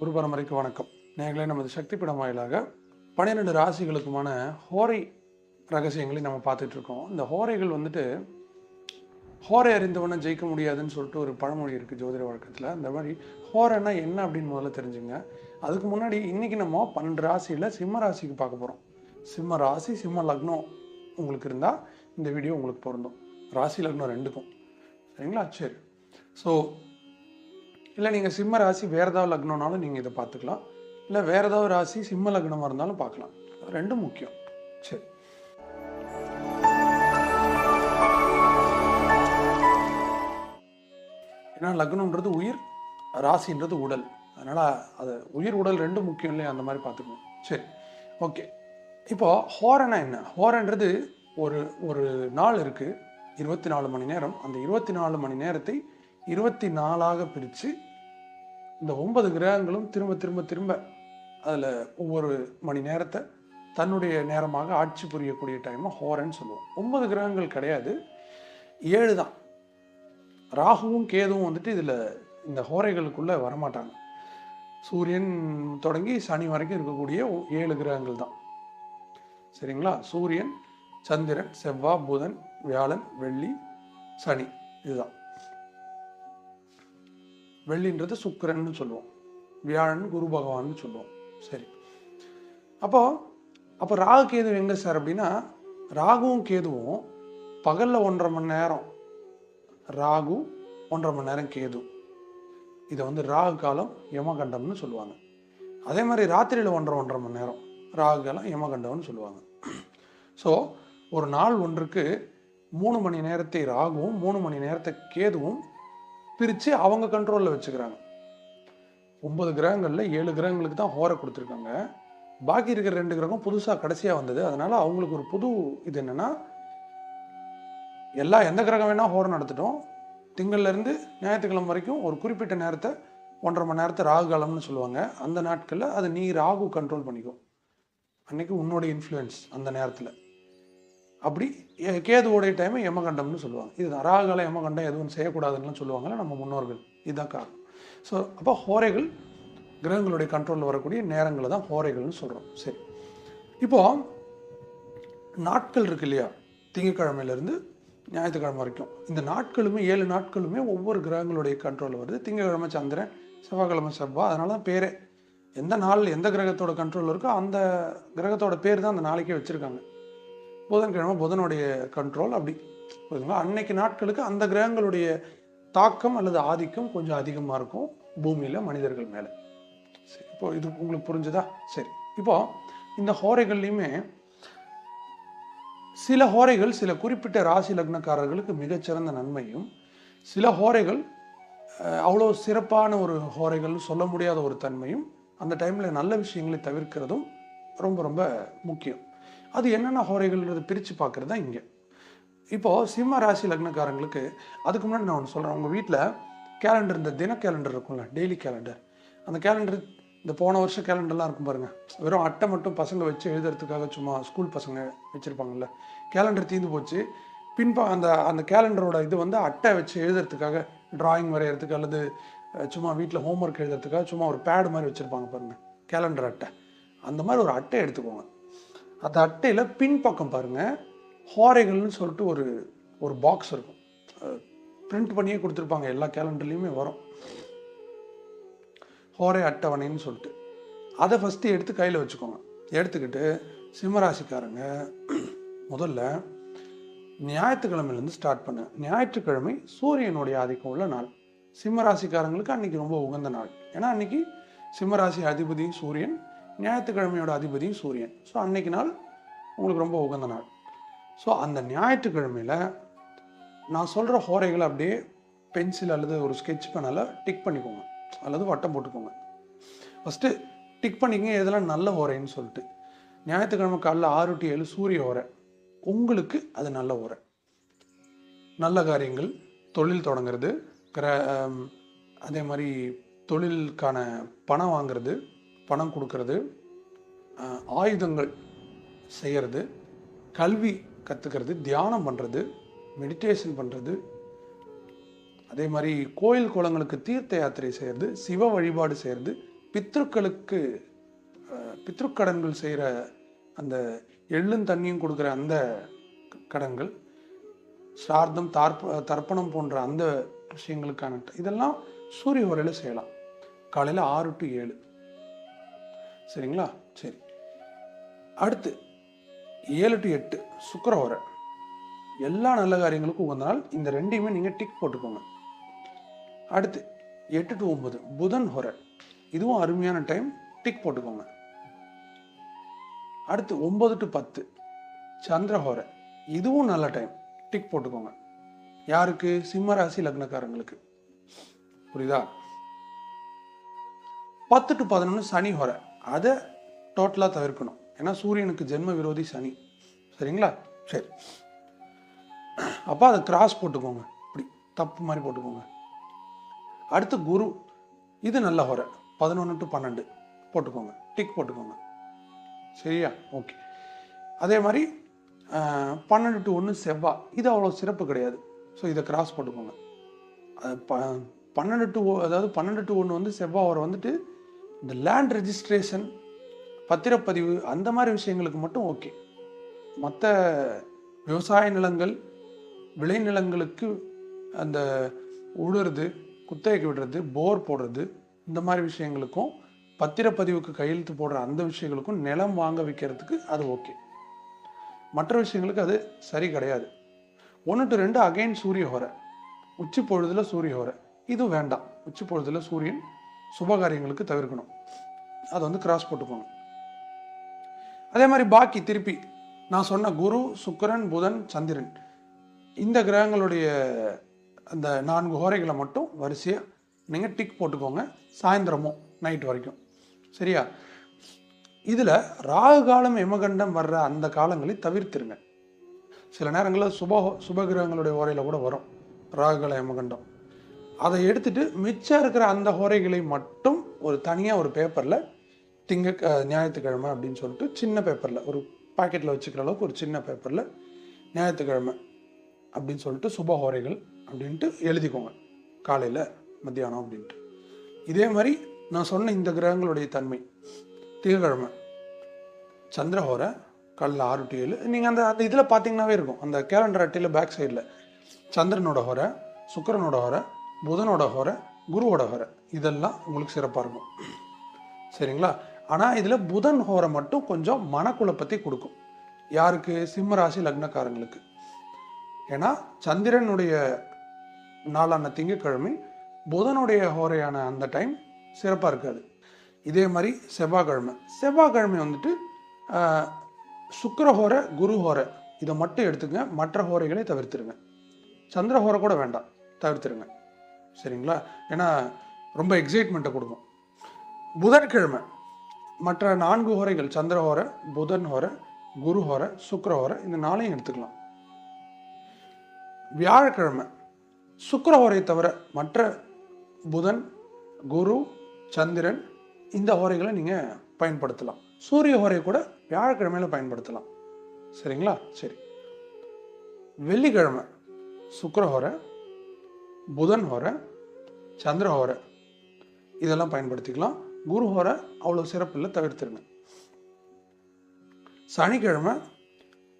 குரு பரம்பரைக்கு வணக்கம். நேர்களே நமது சக்தி படம் வாயிலாக பன்னிரெண்டு ராசிகளுக்குமான ஹோரை ரகசியங்களை நம்ம பார்த்துட்டு இருக்கோம் இந்த ஹோரைகள் வந்துட்டு ஹோரை அறிந்தவனை ஜெயிக்க முடியாதுன்னு சொல்லிட்டு ஒரு பழமொழி இருக்குது ஜோதிட வழக்கத்தில். அந்த மாதிரி ஹோரைன்னா என்ன அப்படின்னு முதல்ல தெரிஞ்சுங்க. அதுக்கு முன்னாடி இன்றைக்கி நம்ம பன்னெண்டு ராசியில் சிம்ம ராசிக்கு பார்க்க போகிறோம் சிம்ம ராசி சிம்ம லக்னம் உங்களுக்கு இருந்தால் இந்த வீடியோ உங்களுக்கு பொருந்தும். ராசி லக்னம் ரெண்டுக்கும். சரிங்களா? சரி. ஸோ இல்லை நீங்கள் சிம்ம ராசி வேறு ஏதாவது லக்னம்னாலும் நீங்கள் இதை பார்த்துக்கலாம். இல்லை வேறு ஏதாவது ராசி சிம்ம லக்னமாக இருந்தாலும் பார்க்கலாம். ரெண்டும் முக்கியம். சரி. ஏன்னா லக்னம்ன்றது உயிர் ராசின்றது உடல். அதனால் அது உயிர் உடல் ரெண்டும் முக்கியம் இல்லையா? அந்த மாதிரி பார்த்துக்கணும். சரி. ஓகே. இப்போது ஹோரனா என்ன? ஹோரன்றது ஒரு ஒரு நாள் இருக்குது இருபத்தி நாலு மணி நேரம். அந்த இருபத்தி நாலு மணி நேரத்தை இருபத்தி நாலாக பிரித்து இந்த ஒன்பது கிரகங்களும் திரும்ப திரும்ப திரும்ப அதில் ஒவ்வொரு மணி நேரத்தை தன்னுடைய நேரமாக ஆட்சி புரியக்கூடிய டைமை ஹோரன்னு சொல்லுவோம். ஒன்பது கிரகங்கள் கிடையாது. ஏழு தான். ராகுவும் கேதுவும் வந்துட்டு இதில் இந்த ஹோரைகளுக்குள்ளே வரமாட்டாங்க. சூரியன் தொடங்கி சனி வரைக்கும் இருக்கக்கூடிய ஏழு கிரகங்கள் தான். சரிங்களா? சூரியன் சந்திரன் செவ்வாய் புதன் வியாழன் வெள்ளி சனி இதுதான். வெள்ளின்றது சுக்கிரன்னு சொல்லுவோம். வியாழன் குரு பகவான்னு சொல்லுவோம். சரி. அப்போ அப்போ ராகு கேது எங்க சார் அப்படின்னா ராகுவும் கேதுவும் பகல்ல ஒன்றரை மணி நேரம் ராகு ஒன்றரை மணி நேரம் கேது. இதை வந்து ராகு காலம் யமகண்டம்னு சொல்லுவாங்க. அதே மாதிரி ராத்திரியில் ஒன்றரை ஒன்றரை மணி நேரம் ராகு காலம் யமகண்டம்னு சொல்லுவாங்க. ஸோ ஒரு நாள் ஒன்றுக்கு மூணு மணி நேரத்தை ராகுவும் மூணு மணி நேரத்தை கேதுவும் பிரித்து அவங்க கண்ட்ரோலில் வச்சுக்கிறாங்க. ஒன்பது கிரகங்களில் ஏழு கிரகங்களுக்கு தான் ஹோரை கொடுத்துருக்காங்க. பாக்கி இருக்கிற ரெண்டு கிரகம் புதுசாக கடைசியாக வந்தது. அதனால் அவங்களுக்கு ஒரு புது இது என்னென்னா எல்லா எந்த கிரகம் வேணால் ஹோரை நடத்திட்டோம். திங்கள்லேருந்து ஞாயிற்றுக்கிழமை வரைக்கும் ஒரு குறிப்பிட்ட நேரத்தை ஒன்றரை மணி நேரத்தை ராகு காலம்னு சொல்லுவாங்க. அந்த நாட்களில் அதை நீ ராகு கண்ட்ரோல் பண்ணிக்கும். அன்றைக்கி உன்னோட இன்ஃப்ளூயன்ஸ் அந்த நேரத்தில். அப்படி ஏ- கேதுவோடைய டைமை யமகண்டம்னு சொல்லுவாங்க. இது ராகால யமகண்டம் எதுவும் செய்யக்கூடாதுன்னு சொல்லுவாங்கல்ல நம்ம முன்னோர்கள். இதுதான் காரணம். ஸோ அப்போ ஹோரைகள் கிரகங்களுடைய கண்ட்ரோலில் வரக்கூடிய நேரங்களை தான் ஹோரைகள்னு சொல்கிறோம் சரி. இப்போ நாட்கள் இருக்கு இல்லையா? திங்கக்கிழமையிலேருந்து ஞாயிற்றுக்கிழமை வரைக்கும். இந்த நாட்களுமே ஏழு நாட்களுமே ஒவ்வொரு கிரகங்களுடைய கண்ட்ரோலில் வருது. திங்கக்கிழமை சந்திரன் செவ்வாய்க்கிழமை செவ்வாய் அதனால தான் பேரே. எந்த நாள் எந்த கிரகத்தோட கண்ட்ரோல் இருக்கோ அந்த கிரகத்தோட பேர் தான் அந்த நாளைக்கே வச்சுருக்காங்க. புதன்கிழமை புதனுடைய கண்ட்ரோல் அப்படி. புரியுதுங்களா? அன்னைக்கு நாட்களுக்கு அந்த கிரகங்களுடைய தாக்கம் அல்லது ஆதிக்கம் கொஞ்சம் அதிகமாக இருக்கும் பூமியில் மனிதர்கள் மேலே. சரி இப்போ இது உங்களுக்கு புரிஞ்சுதா? சரி இப்போ இந்த ஹோரைகள்லையுமே சில ஹோரைகள் சில குறிப்பிட்ட ராசி லக்னக்காரர்களுக்கு மிகச்சிறந்த நன்மையும் சில ஹோரைகள் அவ்வளோ சிறப்பான ஒரு ஹோரைகள்னு சொல்ல முடியாத ஒரு தன்மையும் அந்த டைமில் நல்ல விஷயங்களை தவிர்க்கிறதும் ரொம்ப ரொம்ப முக்கியம். அது என்னென்ன ஹோரைகள்ன்றது பிரித்து பார்க்குறது தான் இங்கே. இப்போது சிம்ம ராசி லக்னக்காரங்களுக்கு அதுக்கு முன்னாடி நான் ஒன்று சொல்கிறேன் உங்கள் வீட்டில் கேலண்டர் இந்த தின கேலண்டர் இருக்கும்ல டெய்லி கேலண்டர் அந்த கேலண்டர் இந்த போன வருஷம் கேலண்டர்லாம் இருக்கும் பாருங்கள் வெறும் அட்டை மட்டும் பசங்க வச்சு எழுதுறதுக்காக சும்மா ஸ்கூல் பசங்க வச்சுருப்பாங்கல்ல. கேலண்டர் தீர்ந்து போச்சு. பின்பா அந்த அந்த கேலண்டரோட இது வந்து அட்டை வச்சு எழுதுறதுக்காக டிராயிங் வரைகிறதுக்கு அல்லது சும்மா வீட்டில் ஹோம்ஒர்க் எழுதுறதுக்காக சும்மா ஒரு பேடு மாதிரி வச்சுருப்பாங்க பாருங்கள் கேலண்டர் அட்டை. அந்த மாதிரி ஒரு அட்டை எடுத்துக்கோங்க. அந்த அட்டையில் பின்பக்கம் பாருங்கள் ஹோரைகள்னு சொல்லிட்டு ஒரு ஒரு பாக்ஸ் இருக்கும். பிரிண்ட் பண்ணியே கொடுத்துருப்பாங்க. எல்லா கேலண்டர்லேயுமே வரும். ஹோரை அட்டவணைன்னு சொல்லிட்டு. அதை ஃபஸ்ட்டு எடுத்து கையில் வச்சுக்கோங்க. எடுத்துக்கிட்டு சிம்மராசிக்காரங்க முதல்ல ஞாயிற்றுக்கிழமையிலேருந்து ஸ்டார்ட் பண்ணேன் ஞாயிற்றுக்கிழமை சூரியனுடைய ஆதிக்கம் உள்ள நாள். சிம்மராசிக்காரங்களுக்கு அன்னைக்கு ரொம்ப உகந்த நாள். ஏன்னா அன்றைக்கி சிம்மராசி அதிபதி சூரியன் ஞாயிற்றுக்கிழமையோட அதிபதியும் சூரியன். ஸோ அன்னைக்கு நாள் உங்களுக்கு ரொம்ப உகந்த நாள். ஸோ அந்த ஞாயிற்றுக்கிழமையில் நான் சொல்கிற ஹோரைகளை அப்படியே பென்சில் அல்லது ஒரு ஸ்கெட்ச் பெனால் டிக் பண்ணிக்கோங்க. அல்லது வட்டம் போட்டுக்கோங்க. ஃபஸ்ட்டு டிக் பண்ணிக்கங்க இதெல்லாம் நல்ல ஓரைன்னு சொல்லிட்டு. ஞாயிற்றுக்கிழமை காலைல ஆறு டு ஏழு சூரிய ஓரை உங்களுக்கு அது நல்ல ஓரை நல்ல காரியங்கள் தொழில் தொடங்குறது கிர அதே மாதிரி தொழிலுக்கான பணம் வாங்குறது பணம் கொடுக்கறது ஆயுதங்கள் செய்கிறது கல்வி கற்றுக்கிறது தியானம் பண்ணுறது மெடிடேஷன் பண்ணுறது அதே மாதிரி கோயில் குளங்களுக்கு தீர்த்த யாத்திரை செய்கிறது சிவ வழிபாடு செய்கிறது பித்ருக்களுக்கு பித்ருக்கடன்கள் செய்கிற அந்த எள்ளும் தண்ணியும் கொடுக்குற அந்த கடன்கள் சார்த்தம் தார்ப்ப தர்ப்பணம் போன்ற அந்த விஷயங்களுக்கான இதெல்லாம் சூரிய உரையில் செய்யலாம். காலையில் ஆறு டு ஏழு. சரிங்களா? சரி. அடுத்து ஏழு டு எட்டு சுக்கரவரை எல்லா நல்ல காரியங்களுக்கும் உகந்த நாள் இந்த ரெண்டையுமே நீங்கள் டிக் போட்டுக்கோங்க. அடுத்து எட்டு டு ஒன்பது புதன் ஹொரை. இதுவும் அருமையான டைம் டிக் போட்டுக்கோங்க. அடுத்து ஒன்பது டு பத்து சந்திரஹோரை இதுவும் நல்ல டைம் டிக் போட்டுக்கோங்க. யாருக்கு? சிம்ம ராசி லக்னக்காரங்களுக்கு. புரியுதா? பத்து டு பதினொன்று சனி ஹொரை. அதை டோட்டலாக தவிர்க்கணும். ஏன்னா சூரியனுக்கு ஜென்ம விரோதி சனி. சரிங்களா? சரி. அப்போ அதை கிராஸ் போட்டுக்கோங்க. இப்படி தப்பு மாதிரி போட்டுக்கோங்க. அடுத்து குரு. இது நல்ல ஹொரை. பதினொன்று டு பன்னெண்டு. போட்டுக்கோங்க. டிக் போட்டுக்கோங்க. சரியா? ஓகே அதே மாதிரி பன்னெண்டு டு ஒன்று செவ்வாய் இது அவ்வளோ சிறப்பு கிடையாது. ஸோ இதை கிராஸ் போட்டுக்கோங்க. ப பன்னெண்டு டு அதாவது பன்னெண்டு டு ஒன்று வந்து செவ்வாய் வர வந்துட்டு இந்த லேண்ட் ரெஜிஸ்ட்ரேஷன் பத்திரப்பதிவு அந்த மாதிரி விஷயங்களுக்கு மட்டும் ஓகே மற்ற விவசாய நிலங்கள் விளைநிலங்களுக்கு அந்த உழுறது குத்தகைக்கு விடுறது போர் போடுறது இந்த மாதிரி விஷயங்களுக்கும் பத்திரப்பதிவுக்கு கையெழுத்து போடுற அந்த விஷயங்களுக்கும் நிலம் வாங்க வைக்கிறதுக்கு அது ஓகே மற்ற விஷயங்களுக்கு அது சரி கிடையாது. ஒன்று டு ரெண்டு அகைன் சூரிய ஹோரை. உச்சி பொழுதில் சூரிய ஹோரை. இது வேண்டாம். உச்சி பொழுதில் சூரியன் சுபகாரியங்களுக்கு தவிர்க்கணும். அதை வந்து கிராஸ் போட்டுக்கோங்க. அதே மாதிரி பாக்கி திருப்பி நான் சொன்ன குரு சுக்கரன் புதன் சந்திரன் இந்த கிரகங்களுடைய அந்த நான்கு ஹோரைகளை மட்டும் வரிசையாக நீங்கள் டிக் போட்டுக்கோங்க. சாயந்தரமும் நைட் வரைக்கும். சரியா? இதில் ராகு காலம் எமகண்டம் வர்ற அந்த காலங்களை தவிர்த்துருங்க. சில நேரங்களில் சுப சுபகிரகங்களுடைய ஓரையில் கூட வரும். ராகு காலம் எமகண்டம் அதை எடுத்துட்டு மிச்சம் இருக்கிற அந்த ஹோரைகளை மட்டும் ஒரு தனியாக ஒரு பேப்பரில் திங்க ஞாயிற்றுக்கிழமை அப்படின்னு சொல்லிட்டு சின்ன பேப்பரில் ஒரு பாக்கெட்டில் வச்சுக்கிற அளவுக்கு ஒரு சின்ன பேப்பரில் ஞாயிற்றுக்கிழமை அப்படின்னு சொல்லிட்டு சுப ஹோரைகள் அப்படின்ட்டு எழுதிக்கோங்க. காலையில் மத்தியானம் அப்படின்ட்டு. இதே மாதிரி நான் சொன்ன இந்த கிரகங்களுடைய தன்மை. திங்கக்கிழமை சந்திரஹோரை காலைல ஆறு டு ஏழு. நீங்கள் அந்த அந்த இதில் பார்த்தீங்கன்னாவே இருக்கும். அந்த கேலண்டர் அட்டையில் பேக் சைடில் சந்திரனோட ஹோரை சுக்கரனோட ஹோரை புதனோட ஹோரை குருவோட ஹோரை. இதெல்லாம் உங்களுக்கு சிறப்பாக இருக்கும். சரிங்களா? ஆனால் இதில் புதன் ஹோரை மட்டும் கொஞ்சம் மனக்குழப்பத்தை கொடுக்கும். யாருக்கு? சிம்ம ராசி லக்னக்காரங்களுக்கு. ஏன்னா சந்திரனுடைய நாளான திங்கக்கிழமை புதனுடைய ஹோரையான அந்த டைம் சிறப்பாக இருக்காது. இதே மாதிரி செவ்வாய்க்கிழமை. செவ்வாய்க்கிழமை வந்துட்டு ஆஹ், சுக்கிர குரு ஹோரை இதை மட்டும் எடுத்துங்க மற்ற ஹோரைகளை தவிர்த்துருங்க. சந்திர ஹோரை கூட வேண்டாம். தவிர்த்துருங்க. சரிங்களா? ஏன்னா ரொம்ப எக்ஸைட்மெண்ட்டை கொடுக்கும். புதன்கிழமை மற்ற நான்கு ஹோரைகள் சந்திர ஹோரை புதன் ஹோரை குரு ஹோரை சுக்கர ஹோரை இந்த நாளையும் எடுத்துக்கலாம். வியாழக்கிழமை சுக்கர ஹோரை தவிர மற்ற புதன் குரு சந்திரன் இந்த ஹோரைகளை நீங்கள் பயன்படுத்தலாம். சூரிய ஹோரை கூட வியாழக்கிழமையில பயன்படுத்தலாம். சரிங்களா? சரி. வெள்ளிக்கிழமை சுக்கரஹோரை புதன் ஹோரை சந்திர ஹோரை இதெல்லாம் பயன்படுத்திக்கலாம். குரு ஹோரை அவ்வளோ சிறப்பில்லை தவிர்த்துருங்க. சனிக்கிழமை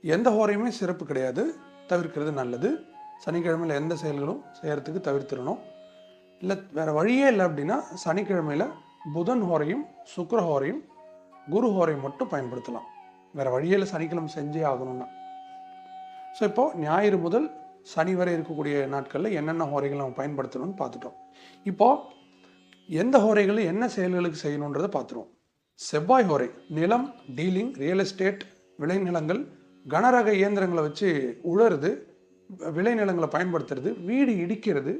எந்த ஹோரையுமே சிறப்பு கிடையாது தவிர்க்கிறது நல்லது. சனிக்கிழமையில் எந்த செயல்களும் செய்கிறதுக்கு தவிர்த்திடணும். இல்லை வேறு வழியே இல்லை அப்படின்னா சனிக்கிழமையில் புதன் ஹோரையும் சுக்கர ஹோரையும் குரு ஹோரையும் மட்டும் பயன்படுத்தலாம். வேறு வழியே இல்லை சனிக்கிழமை செஞ்சே ஆகணும்னா. ஸோ இப்போது ஞாயிறு முதல் சனி வரை இருக்கக்கூடிய நாட்களில் என்னென்ன ஹோரைகள் நம்ம பயன்படுத்தணும்னு பார்த்துட்டோம். இப்போது எந்த ஹோரைகள் என்ன செயல்களுக்கு செய்யணுன்றதை பார்த்துருவோம். செவ்வாய் ஹோரை நிலம் டீலிங் ரியல் எஸ்டேட் விளைநிலங்கள் கனரக இயந்திரங்களை வச்சு உழறது விளைநிலங்களை பயன்படுத்துறது வீடு இடிக்கிறது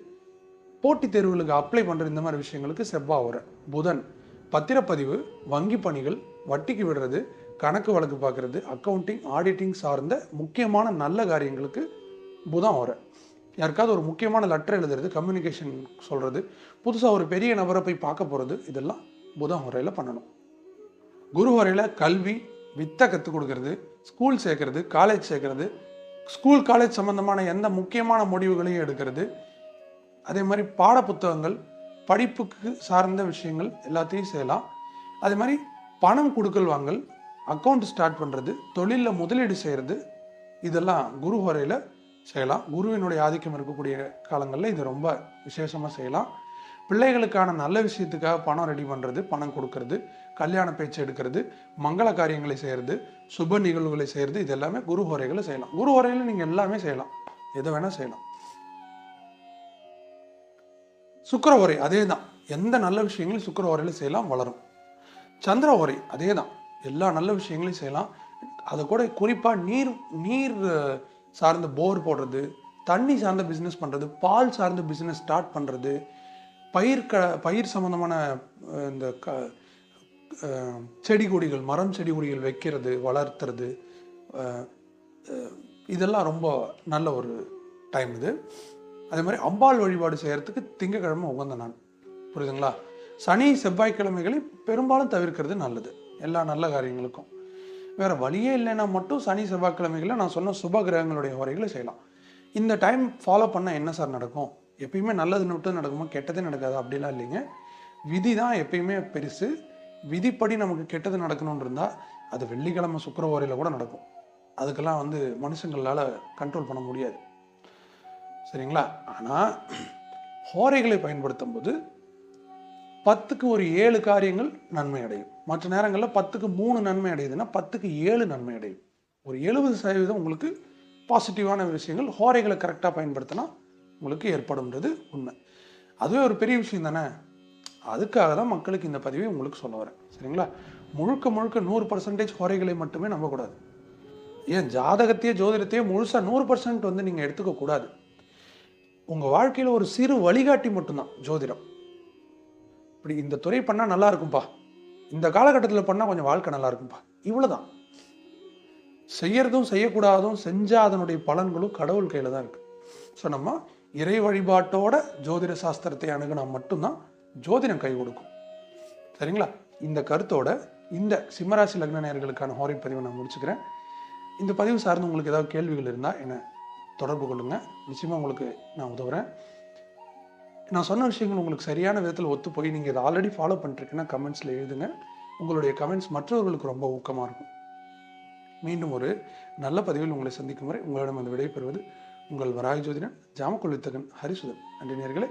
போட்டித் தேர்வுகளுக்கு அப்ளை பண்ணுற இந்த மாதிரி விஷயங்களுக்கு செவ்வாய் ஹோரை. புதன் பத்திரப்பதிவு வங்கி பணிகள் வட்டிக்கு விடுறது கணக்கு வழக்கு பார்க்குறது அக்கவுண்டிங் ஆடிட்டிங் சார்ந்த முக்கியமான நல்ல காரியங்களுக்கு புதன் வர யாருக்காவது ஒரு முக்கியமான லெட்டர் எழுதுறது கம்யூனிகேஷன் சொல்கிறது புதுசாக ஒரு பெரிய நபரை போய் பார்க்க போகிறது இதெல்லாம் புதன் வரையில் பண்ணணும். குரு வரையில் கல்வி வித்தை கற்றுக் கொடுக்கறது ஸ்கூல் சேர்க்கறது காலேஜ் சேர்க்கறது ஸ்கூல் காலேஜ் சம்மந்தமான எந்த முக்கியமான முடிவுகளையும் எடுக்கிறது அதே மாதிரி பாட புத்தகங்கள் படிப்புக்கு சார்ந்த விஷயங்கள் எல்லாத்தையும் செய்யலாம். அதே மாதிரி பணம் கொடுக்கல் வாங்கல் அக்கௌண்ட் ஸ்டார்ட் பண்ணுறது தொழிலில் முதலீடு செய்கிறது இதெல்லாம் குரு வரையில் செய்யலாம். குருவினுடைய ஆதிக்கம் இருக்கக்கூடிய காலங்களில் இது ரொம்ப விசேஷமாக செய்யலாம். பிள்ளைகளுக்கான நல்ல விஷயத்துக்காக பணம் ரெடி பண்ணுறது பணம் கொடுக்கறது கல்யாண பேச்சு எடுக்கிறது மங்கள காரியங்களை செய்கிறது சுப நிகழ்வுகளை செய்கிறது இது எல்லாமே குரு ஹோரைகளை செய்யலாம். குரு ஹோரையில் நீங்கள் எல்லாமே செய்யலாம். எதை வேணால் செய்யலாம். சுக்கர உரை அதே தான். எந்த நல்ல விஷயங்களும் சுக்கிர உரையில் செய்யலாம் வளரும். சந்திர உரை அதே தான். எல்லா நல்ல விஷயங்களையும் செய்யலாம். அதை கூட குறிப்பாக நீர் நீர் சார்ந்த போர் போடுறது தண்ணி சார்ந்த பிஸ்னஸ் பண்ணுறது பால் சார்ந்த பிஸ்னஸ் ஸ்டார்ட் பண்ணுறது பயிர் க பயிர் சம்மந்தமான இந்த க செடி கொடிகள் மரம் செடி கொடிகள் வைக்கிறது வளர்த்துறது இதெல்லாம் ரொம்ப நல்ல ஒரு டைம் இது. அதே மாதிரி அம்பாள் வழிபாடு செய்கிறதுக்கு திங்கக்கிழமை உகந்த நாள். புரியுதுங்களா? சனி செவ்வாய்க்கிழமைகளை பெரும்பாலும் தவிர்க்கிறது நல்லது. எல்லா நல்ல காரியங்களுக்கும். வேறு வழியே இல்லைன்னா மட்டும் சனி செவ்வாய்க்கிழமைகளில் நான் சொன்ன சுப கிரகங்களுடைய உரைகளை செய்யலாம். இந்த டைம் ஃபாலோ பண்ணால் என்ன சார் நடக்கும்? எப்பயுமே நல்லது மட்டும் நடக்குமா? கெட்டதே நடக்காது? அப்படிலாம் இல்லைங்க. விதி தான் எப்பயுமே பெருசு. விதிப்படி நமக்கு கெட்டது நடக்கணும்னு இருந்தால் அது வெள்ளிக்கிழமை சுக்கிர ஓரையில் கூட நடக்கும். அதுக்கெல்லாம் வந்து மனுஷங்களால் கண்ட்ரோல் பண்ண முடியாது. சரிங்களா? ஆனால் ஹோரைகளை பயன்படுத்தும் போது பத்துக்கு ஒரு ஏழு காரியங்கள் நன்மை அடையும். மற்ற நேரங்களில் பத்துக்கு மூணு நன்மை அடையுதுன்னா பத்துக்கு ஏழு நன்மை அடையும். ஒரு எழுபது சதவீதம் உங்களுக்கு பாசிட்டிவான விஷயங்கள் ஹோரைகளை கரெக்டாக பயன்படுத்தினா உங்களுக்கு ஏற்படும்ன்றது உண்மை. அதுவே ஒரு பெரிய விஷயம் தானே? அதுக்காக தான் மக்களுக்கு இந்த பதிவை உங்களுக்கு சொல்ல வரேன். சரிங்களா? முழுக்க முழுக்க நூறு பர்சன்டேஜ் ஹோரைகளை மட்டுமே நம்பக்கூடாது. ஏன்? ஜாதகத்தையே ஜோதிடத்தையே முழுசாக நூறு பர்சன்ட் வந்து நீங்கள் எடுத்துக்கக்கூடாது. உங்கள் வாழ்க்கையில் ஒரு சிறு வழிகாட்டி மட்டும்தான் ஜோதிடம். இப்படி இந்த துறை பண்ணால் நல்லா இருக்கும்பா. இந்த காலகட்டத்தில் பண்ணால் கொஞ்சம் வாழ்க்கை நல்லா இருக்கும்பா. இவ்வளோதான் செய்யறதும் செய்யக்கூடாதும் செஞ்சால் அதனுடைய பலன்களும் கடவுள் கையில் தான் இருக்கு. ஸோ நம்ம இறை வழிபாட்டோட ஜோதிட சாஸ்திரத்தை அணுகுனா மட்டும்தான் ஜோதிடம் கை கொடுக்கும். சரிங்களா? இந்த கருத்தோட இந்த சிம்மராசி லக்ன நேர்களுக்கான ஹோரை பதிவை நான் முடிச்சுக்கிறேன். இந்த பதிவு சார்ந்து உங்களுக்கு ஏதாவது கேள்விகள் இருந்தால் என்னை தொடர்பு கொள்ளுங்கள் நிச்சயமாக உங்களுக்கு நான் உதவுறேன். நான் சொன்ன விஷயங்கள் உங்களுக்கு சரியான விதத்தில் ஒத்து போய் நீங்கள் இதை ஆல்ரெடி ஃபாலோ பண்ணிருக்கீங்கன்னா கமெண்ட்ஸில் எழுதுங்க. உங்களுடைய கமெண்ட்ஸ் மற்றவர்களுக்கு ரொம்ப ஊக்கமாக இருக்கும். மீண்டும் ஒரு நல்ல பதிவில் உங்களை சந்திக்கும் வரை உங்களிடம் அந்த விடைபெறுவது உங்கள் வராய் ஜோதிடன் ஜாமக்கொள் வித்தகன் ஹரிசுதன். நன்றி நேர்களே